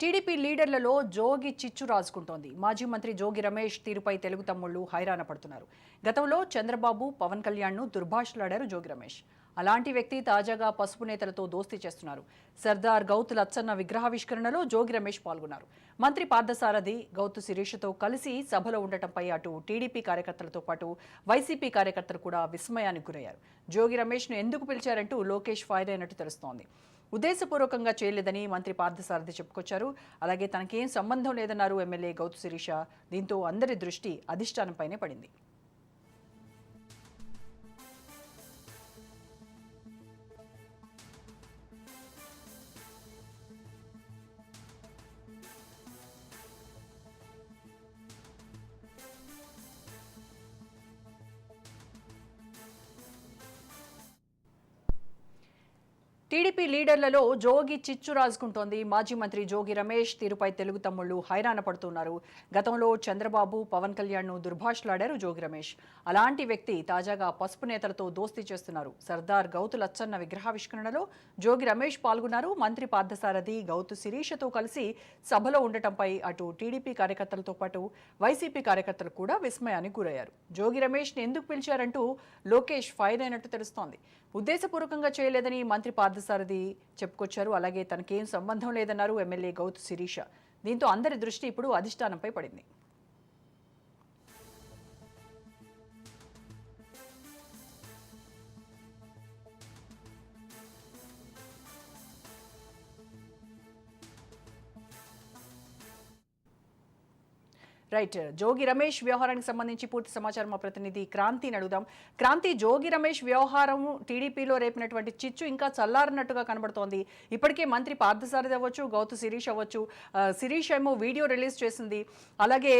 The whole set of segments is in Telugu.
టీడీపీ లీడర్లలో జోగి చిచ్చు రాజుకుంటోంది. మాజీ మంత్రి జోగి రమేష్ తీరుపై తెలుగు తమ్ముళ్ళు హైరాణ పడుతున్నారు. గతంలో చంద్రబాబు పవన్ కళ్యాణ్ను దుర్భాషలాడారు జోగి రమేష్. అలాంటి వ్యక్తి తాజాగా పసుపు నేతలతో దోస్తీ చేస్తున్నారు. సర్దార్ గౌతు లచ్చన్న విగ్రహావిష్కరణలో జోగి రమేష్ పాల్గొన్నారు. మంత్రి పార్థసారథి గౌతు శిరీషతో కలిసి సభలో ఉండటంపై అటు టీడీపీ కార్యకర్తలతో పాటు వైసీపీ కార్యకర్తలు కూడా విస్మయానికి గురయ్యారు. జోగి రమేష్ను ఎందుకు పిలిచారంటూ లోకేష్ ఫైర్ అయినట్టు తెలుస్తోంది. ఉద్దేశపూర్వకంగా చేయలేదని మంత్రి పార్థసారథి చెప్పుకొచ్చారు. అలాగే తనకేం సంబంధం లేదన్నారు ఎమ్మెల్యే గౌతు శిరీష. దీంతో అందరి దృష్టి అధిష్టానంపైనే పడింది. టీడీపీ లీడర్లలో జోగి చిచ్చు రాజుకుంటోంది. మాజీ మంత్రి జోగి రమేష్ తీరుపై తెలుగు తమ్ముళ్ళు హైరాణ పడుతున్నారు. గతంలో చంద్రబాబు పవన్ కళ్యాణ్ను దుర్భాషలాడారు జోగి రమేష్. అలాంటి వ్యక్తి తాజాగా పసుపు నేతలతో దోస్తీ చేస్తున్నారు. సర్దార్ గౌతు లచ్చన్న విగ్రహావిష్కరణలో జోగి రమేష్ పాల్గొన్నారు. మంత్రి పార్థసారథి గౌతు శిరీషతో కలిసి సభలో ఉండటంపై అటు టీడీపీ కార్యకర్తలతో పాటు వైసీపీ కార్యకర్తలు కూడా విస్మయానికి గురయ్యారు. జోగి రమేష్ని ఎందుకు పిలిచారంటూ లోకేష్ ఫైర్ అయినట్టు తెలుస్తోంది. ఉద్దేశపూర్వకంగా చేయలేదని మంత్రి పార్థసారథి చెప్పుకొచ్చారు. అలాగే తనకేం సంబంధం లేదన్నారు ఎమ్మెల్యే గౌతు శిరీష. దీంతో అందరి దృష్టి ఇప్పుడు అధిష్టానంపై పడింది. రైట్. జోగి రమేష్ వ్యవహారానికి సంబంధించి పూర్తి సమాచారం మా ప్రతినిధి క్రాంతిని అడుగుదాం. క్రాంతి జోగి రమేష్ వ్యవహారం టీడీపీలో రేపినటువంటి చిచ్చు ఇంకా చల్లారినట్టుగా కనబడుతోంది. ఇప్పటికే మంత్రి పార్థసారథి అవ్వచ్చు గౌతు శిరీష్ అవ్వచ్చు శిరీష్ ఏమో వీడియో రిలీజ్ చేసింది. అలాగే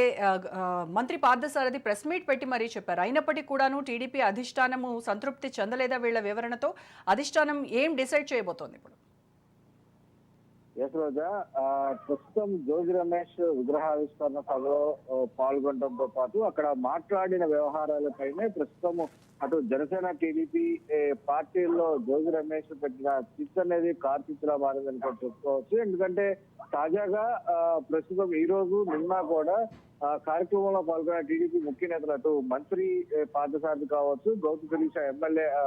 మంత్రి పార్థసారథి ప్రెస్ మీట్ పెట్టి మరీ చెప్పారు. అయినప్పటికీ కూడాను టీడీపీ అధిష్టానము సంతృప్తి చెందలేదా వీళ్ళ వివరణతో? అధిష్టానం ఏం డిసైడ్ చేయబోతోంది ఇప్పుడు? ఎస్ రోజా ప్రస్తుతం జోగి రమేష్ విగ్రహావిష్కరణ సభలో పాల్గొనడంతో పాటు అక్కడ మాట్లాడిన వ్యవహారాలపైనే ప్రస్తుతం అటు జనసేన టీడీపీ ఏ, పార్టీల్లో జోగి రమేష్ పెట్టిన చిత్ అనేది కార్చిచ్చులా మారిందని కూడా చెప్పుకోవచ్చు. ఎందుకంటే తాజాగా ప్రస్తుతం ఈ రోజు నిన్న కూడా కార్యక్రమంలో పాల్గొన్న టీడీపీ ముఖ్య నేతలు అటు మంత్రి ఏ, పార్థసారథి కావచ్చు గౌతమ్ శిరీష ఎమ్మెల్యే ఆ,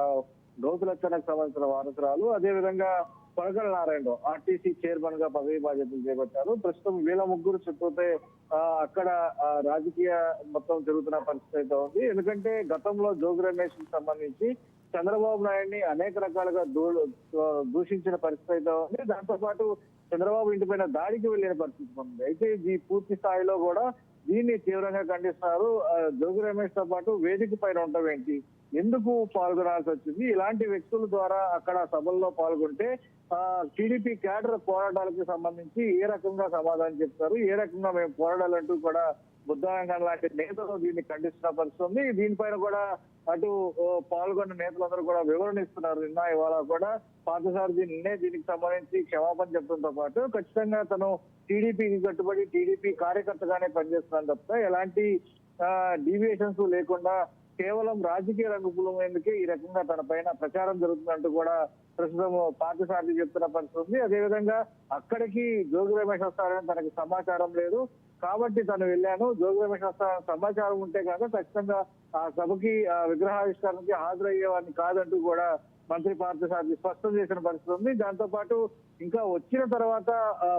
గౌతులచ్చనకు సంబంధించిన వారసురాలు. అదేవిధంగా పడగల నారాయణ ఆర్టీసీ చైర్మన్గా పదవి బాధ్యతలు చేపట్టారు. ప్రస్తుతం వీళ్ళ ముగ్గురు చుట్టూతే అక్కడ ఆ, రాజకీయ మొత్తం జరుగుతున్న పరిస్థితి అయితే ఉంది. ఎందుకంటే గతంలో జోగి రమేష్కి సంబంధించి చంద్రబాబు నాయుడిని అనేక రకాలుగా దూ- దూషించిన పరిస్థితి అయితే ఉంది. దాంతో పాటు చంద్రబాబు ఇంటి పైన దాడికి వెళ్ళిన పరిస్థితి ఉంది. అయితే ఈ పూర్తి స్థాయిలో కూడా దీన్ని తీవ్రంగా ఖండిస్తున్నారు. ఆ, జోగి రమేష్తో పాటు వేదిక పైన ఉండటం ఏంటి? ఎందుకు పాల్గొనాల్సి వచ్చింది? ఇలాంటి వ్యక్తుల ద్వారా అక్కడ సభల్లో పాల్గొంటే ఆ టీడీపీ క్యాడర్ పోరాటాలకు సంబంధించి ఏ రకంగా సమాధానం చెప్తారు? ఏ రకంగా మేము పోరాడాలంటూ కూడా బుద్ధరంగం లాంటి నేతలు దీన్ని ఖండిస్తున్న పరిస్థితి ఉంది. దీనిపైన కూడా అటు పాల్గొన్న నేతలందరూ కూడా వివరణ ఇస్తున్నారు. నిన్న ఇవాళ కూడా పార్థసారథి నిన్నే దీనికి సంబంధించి క్షమాపణ చెప్పడంతో పాటు ఖచ్చితంగా తను టీడీపీకి కట్టుబడి టీడీపీ కార్యకర్తగానే పనిచేస్తున్నాను తప్ప ఎలాంటి డీవియేషన్స్ లేకుండా కేవలం రాజకీయ రంగు పులమేందుకే ఈ రకంగా తన పైన ప్రచారం జరుగుతుందంటూ కూడా ప్రస్తుతం పార్థసారథి చెప్తున్న పరిస్థితి ఉంది. అదేవిధంగా అక్కడికి జోగి రమేష్ వస్తారని తనకి సమాచారం లేదు. కాబట్టి తను వెళ్ళాను. జోగి రమేష్ సమాచారం ఉంటే కనుక ఖచ్చితంగా ఆ సభకి ఆ విగ్రహావిష్కరణకి హాజరయ్యేవాడిని కాదంటూ కూడా మంత్రి పార్థసారథి స్పష్టం చేసిన పరిస్థితి ఉంది. దాంతో పాటు ఇంకా వచ్చిన తర్వాత ఆ,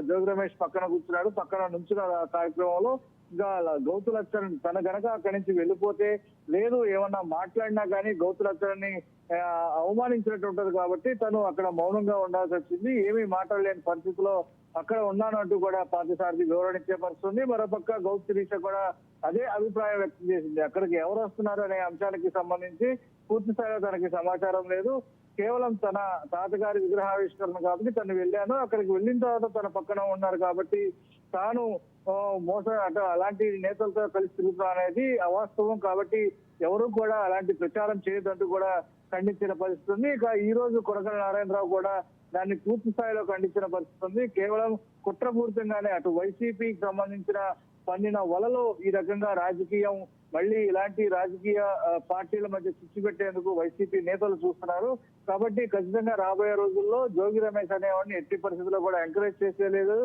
జోగి రమేష్ పక్కన కూర్చున్నాడు. పక్కన నుంచున్న కార్యక్రమంలో. ఇంకా గౌతు తన గనక అక్కడి నుంచి వెళ్ళిపోతే లేదు ఏమన్నా మాట్లాడినా కానీ గౌతు లచ్చన్ని అవమానించినట్టు ఉంటది కాబట్టి తను అక్కడ మౌనంగా ఉండాల్సి వచ్చింది. ఏమీ మాట్లాడలేని పరిస్థితిలో అక్కడ ఉన్నాను అంటూ కూడా పార్థసారథి వివరణ ఇచ్చే పరుస్తుంది మరోపక్క గౌతు శిరీష కూడా అదే అభిప్రాయం వ్యక్తం చేసింది. అక్కడికి ఎవరు వస్తున్నారు అనే అంశానికి సంబంధించి పూర్తి స్థాయిలో తనకి సమాచారం లేదు. కేవలం తన తాతగారి విగ్రహావిష్కరణ కాబట్టి తను వెళ్ళాను. అక్కడికి వెళ్ళిన తర్వాత తన పక్కన ఉన్నారు కాబట్టి తాను మోస మోసం అలాంటి నేతలతో కలిసి తిరుగుతా అనేది అవాస్తవం కాబట్టి ఎవరు కూడా అలాంటి ప్రచారం చేయదంటూ కూడా ఖండించిన పరిస్థితి ఉంది ఇక ఈ రోజు కొడకల నారాయణరావు కూడా దాన్ని పూర్తి స్థాయిలో ఖండించిన పరిస్థితి ఉంది. కేవలం కుట్రపూరితంగానే అటు వైసీపీకి సంబంధించిన పన్నిన వలలో ఈ రకంగా రాజకీయం మళ్ళీ ఇలాంటి రాజకీయ పార్టీల మధ్య చిచ్చు పెట్టేందుకు వైసీపీ నేతలు చూస్తున్నారు. కాబట్టి ఖచ్చితంగా రాబోయే రోజుల్లో జోగి రమేష్ అనేవాడిని ఎట్టి పరిస్థితుల్లో కూడా ఎంకరేజ్ చేసేలేదు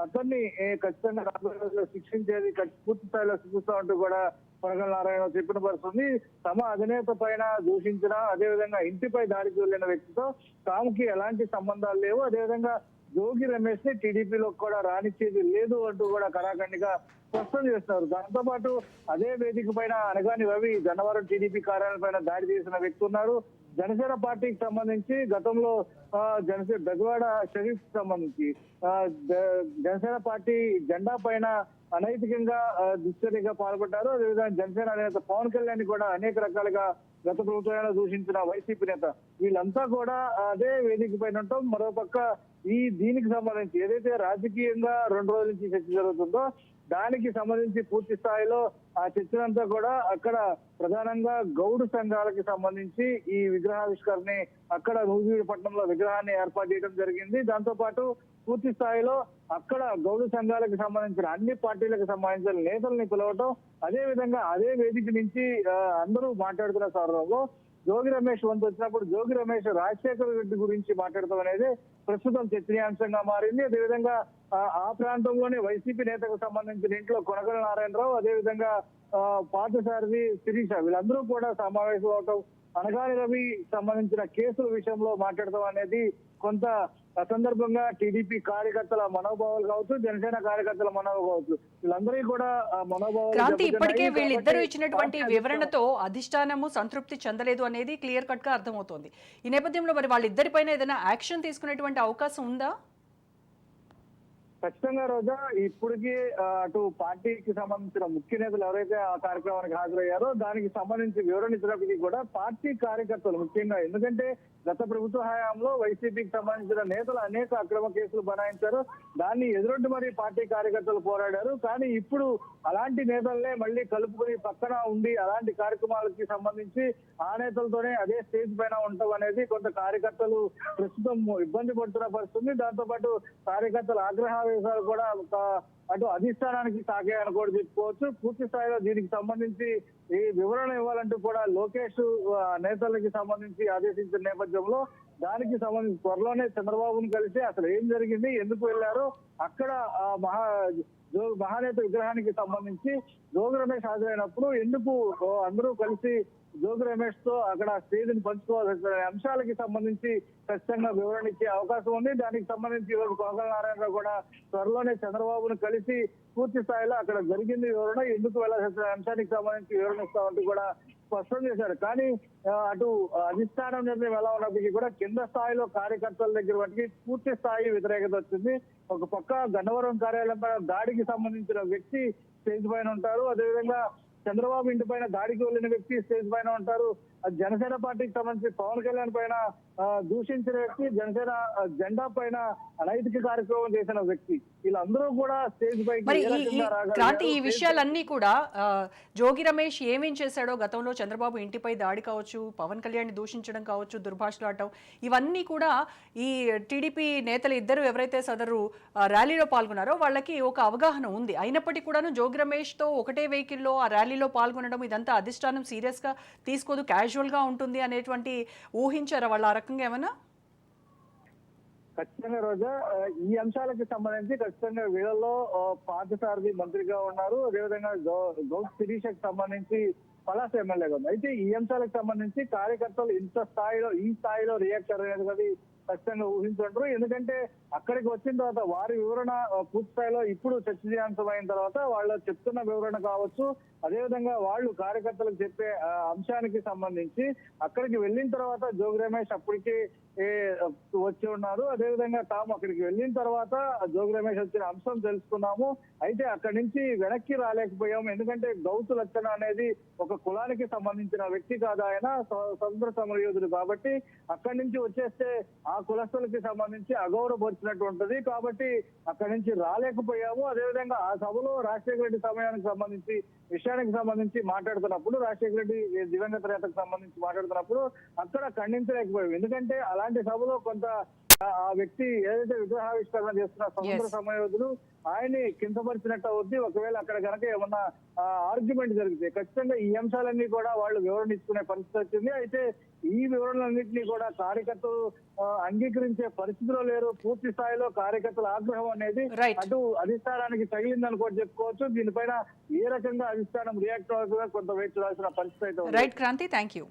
అతన్ని ఏ, ఖచ్చితంగా రాబోయే రోజుల్లో శిక్షించేది పూర్తి స్థాయిలో శిక్షిస్తామంటూ కూడా కొనగల నారాయణ చెప్పిన పరిస్థితుంది తమ అధినేత పైన దూషించిన అదేవిధంగా ఇంటిపై దాడికి వెళ్ళిన వ్యక్తితో తాముకి ఎలాంటి సంబంధాలు లేవు. అదేవిధంగా జోగి రమేష్ని టీడీపీలో కూడా రానిచ్చేది లేదు అంటూ కూడా కరాఖండిగా స్పష్టం చేస్తున్నారు. దాంతో పాటు అదే వేదిక పైన అనగాని రవి గన్నవరం టీడీపీ కార్యాలయం పైన దాడి చేసిన వ్యక్తి ఉన్నారు. జనసేన పార్టీకి సంబంధించి గతంలో జనసేన బెజవాడ షరీఫ్ సంబంధించి జనసేన పార్టీ జెండా పైన అనైతికంగా దుశ్చర్యగా పాల్పడ్డారు. అదేవిధంగా జనసేన అధినేత పవన్ కళ్యాణ్ కూడా అనేక రకాలుగా గత ప్రభుత్వాలు దూషించిన వైసీపీ నేత. వీళ్ళంతా కూడా అదే వేదిక పైన ఉంటాం. మరోపక్క ఈ దీనికి సంబంధించి ఏదైతే రాజకీయంగా రెండు రోజుల నుంచి చర్చ జరుగుతుందో దానికి సంబంధించి పూర్తి స్థాయిలో ఆ చర్చలంతా కూడా అక్కడ ప్రధానంగా గౌడు సంఘాలకి సంబంధించి ఈ విగ్రహావిష్కరణని అక్కడ నూజివీడుపట్నంలో విగ్రహాన్ని ఏర్పాటు చేయడం జరిగింది. దాంతో పాటు పూర్తి స్థాయిలో అక్కడ గౌడు సంఘాలకు సంబంధించిన అన్ని పార్టీలకు సంబంధించిన నేతల్ని పిలవటం అదే విధంగా అదే వేదిక నుంచి అందరూ మాట్లాడుతున్న సందర్భంలో జోగి రమేష్ వంతు వచ్చినప్పుడు జోగి రమేష్ రాజశేఖర రెడ్డి గురించి మాట్లాడటం అనేది ప్రస్తుతం చర్చనీయాంశంగా మారింది. అదేవిధంగా ఆ, ప్రాంతంలోనే వైసీపీ నేతకు సంబంధించిన ఇంట్లో కొనగల నారాయణరావు అదేవిధంగా పార్థసారథి శిరీష. వీళ్ళందరూ కూడా సమావేశం అవటం అనగాని రవి సంబంధించిన కేసుల విషయంలో మాట్లాడటం అనేది కొంత ఆ సందర్భంగా టీడీపీ కార్యకర్తల మనోభావాలు కావచ్చు జనసేన కార్యకర్తల మనోభావాలు. కావచ్చు వీళ్ళందరికీ కూడా మనోభావాలు క్రాంతి. ఇప్పటికే వీళ్ళిద్దరూ ఇచ్చినటువంటి వివరణతో అధిష్టానము సంతృప్తి చెందలేదు అనేది క్లియర్ కట్గా అర్థమవుతోంది. ఈ నేపథ్యంలో మరి వాళ్ళిద్దరిపైన ఏదైనా యాక్షన్ తీసుకునేటువంటి అవకాశం ఉందా? ఖచ్చితంగా రోజా ఇప్పటికీ అటు పార్టీకి సంబంధించిన ముఖ్య నేతలు ఎవరైతే ఆ కార్యక్రమానికి హాజరయ్యారో దానికి సంబంధించి వివరణ ఇచ్చినప్పటికీ కూడా పార్టీ కార్యకర్తలు ముఖ్యంగా ఎందుకంటే గత ప్రభుత్వ హయాంలో వైసీపీకి సంబంధించిన నేతలు అనేక అక్రమ కేసులు బనాయించారు. దాన్ని ఎదురొడ్డి మరి పార్టీ కార్యకర్తలు పోరాడారు. కానీ ఇప్పుడు అలాంటి నేతలనే మళ్ళీ కలుపుకొని పక్కన ఉండి అలాంటి కార్యక్రమాలకి సంబంధించి ఆ నేతలతోనే అదే స్టేజ్ పైన ఉండటం అనేది కొంత కార్యకర్తలు ప్రస్తుతం ఇబ్బంది పడుతున్న పరిస్థితుంది. దాంతో పాటు ఆగ్రహాలు ఆగ్రహావేశాలు కూడా ఒక అటు అధిష్టానానికి తాకాయని కూడా చెప్పుకోవచ్చు. పూర్తి స్థాయిలో దీనికి సంబంధించి ఈ వివరణ ఇవ్వాలంటూ కూడా లోకేష్ నేతలకి సంబంధించి ఆదేశించిన నేపథ్యంలో దానికి సంబంధించి త్వరలోనే చంద్రబాబును కలిసి అసలు ఏం జరిగింది ఎందుకు వెళ్ళారో అక్కడ ఆ మహా మహానేత విగ్రహానికి సంబంధించి జోగి రమేష్ హాజరైనప్పుడు ఎందుకు అందరూ కలిసి జోగి రమేష్తో అక్కడ స్టేజ్ని పంచుకోవాల్సిన అంశాలకి సంబంధించి ఖచ్చితంగా వివరణ ఇచ్చే అవకాశం ఉంది. దానికి సంబంధించి ఈరోజు కోకల నారాయణరావు కూడా త్వరలోనే చంద్రబాబును కలిసి పూర్తి స్థాయిలో అక్కడ జరిగింది వివరణ ఎందుకు వెళ్ళాల్సిన అంశానికి సంబంధించి వివరణ ఇస్తామంటూ కూడా స్పష్టం చేశారు. కానీ అటు అధిష్టానం నిర్ణయం ఎలా ఉన్నప్పటికీ కూడా కింద స్థాయిలో కార్యకర్తల దగ్గర వాటికి పూర్తి స్థాయి వ్యతిరేకత వచ్చింది. ఒక పక్క గన్నవరం కార్యాలయం పైన దాడికి సంబంధించిన వ్యక్తి స్టేజ్ పైన ఉంటారు. అదేవిధంగా చంద్రబాబు ఇంటి పైన దాడికి వెళ్ళిన వ్యక్తి స్టేజ్ పైన ఉంటారు. జనసేన పార్టీకి సంబంధించి పవన్ కళ్యాణ్ పైన దూషించిన వ్యక్తి జనసేన జెండా పైన అనైతిక కార్యక్రమం చేసిన వ్యక్తి వీళ్ళందరూ కూడా స్టేజ్? క్రాంతి ఈ విషయాలన్నీ కూడా జోగి రమేష్ ఏమేం చేశాడో గతంలో చంద్రబాబు ఇంటిపై దాడి కావచ్చు పవన్ కళ్యాణ్ దూషించడం కావచ్చు దుర్భాషలాడటం ఇవన్నీ కూడా ఈ టీడీపీ నేతలు ఇద్దరు ఎవరైతే సదరు ర్యాలీలో పాల్గొన్నారో వాళ్ళకి ఒక అవగాహన ఉంది అయినప్పటికీ కూడాను జోగి రమేష్తో ఒకటే వెహికల్లో ఆ ర్యాలీలో పాల్గొనడం ఇదంతా అధిష్టానం సీరియస్గా తీసుకోదు క్యాజువల్గా ఉంటుంది అనేటువంటి ఊహించారా వాళ్ళు ఆ రకంగా ఏమైనా ఖచ్చితంగా రోజా ఈ అంశాలకు సంబంధించి ఖచ్చితంగా వీళ్ళలో పార్థసారథి మంత్రిగా ఉన్నారు. అదేవిధంగా గౌ- శిరీషకు సంబంధించి పలాస ఎమ్మెల్యేగా ఉంది అయితే ఈ అంశాలకు సంబంధించి కార్యకర్తలు ఇంత స్థాయిలో ఈ స్థాయిలో రియాక్ట్ అనేది ఖచ్చితంగా ఊహించుంటారు ఎందుకంటే అక్కడికి వచ్చిన తర్వాత వారి వివరణ ఆ, పూర్తి స్థాయిలో ఇప్పుడు తర్వాత వాళ్ళు చెప్తున్న వివరణ కావచ్చు. అదేవిధంగా వాళ్ళు కార్యకర్తలకు చెప్పే అంశానికి సంబంధించి అక్కడికి వెళ్ళిన తర్వాత జోగి రమేష్ అప్పటికి వచ్చి ఉన్నారు. అదేవిధంగా తాము అక్కడికి వెళ్ళిన తర్వాత జోగి రమేష్ వచ్చిన అంశం తెలుసుకున్నాము. అయితే అక్కడి నుంచి వెనక్కి రాలేకపోయాము. ఎందుకంటే గౌతు లక్షణ అనేది ఒక కులానికి సంబంధించిన వ్యక్తి కాదు ఆయన. స్వతంత్ర సమరయోధుడు కాబట్టి అక్కడి నుంచి వచ్చేస్తే ఆ కులస్తులకి సంబంధించి అగౌరవపరిచినట్టు ఉంటది కాబట్టి అక్కడి నుంచి రాలేకపోయాము. అదేవిధంగా ఆ సభలో రాజశేఖర రెడ్డి సమయానికి సంబంధించి విషయానికి సంబంధించి మాట్లాడుతున్నప్పుడు రాజశేఖర రెడ్డి దివంగత నేతకు సంబంధించి మాట్లాడుతున్నప్పుడు అక్కడ ఖండించలేకపోయాం ఎందుకంటే అలాంటి సభలో కొంత ఆ- వ్యక్తి ఏదైతే విగ్రహావిష్కరణ చేస్తున్న Yes. సమయోధులు ఆయన్ని కించపరిచినట్టు అవుద్ది. ఒకవేళ అక్కడ కనుక ఏమన్నా ఆర్గ్యుమెంట్ జరిగితే ఖచ్చితంగా ఈ అంశాలన్నీ కూడా వాళ్ళు వివరణ ఇచ్చుకునే పరిస్థితి వచ్చింది. అయితే ఈ వివరణలన్నింటినీ కూడా కార్యకర్తలు అంగీకరించే పరిస్థితిలో లేరు. పూర్తి స్థాయిలో కార్యకర్తల ఆగ్రహం అనేది. అటు అధిష్టానానికి తగిలిందని కూడా చెప్పుకోవచ్చు. దీనిపైన ఏ రకంగా అధిష్టానం రియాక్ట్ అవుతుందో కొంత వెయిట్ చూడాల్సిన పరిస్థితి అయితే ఉంది. Right Kranti thank you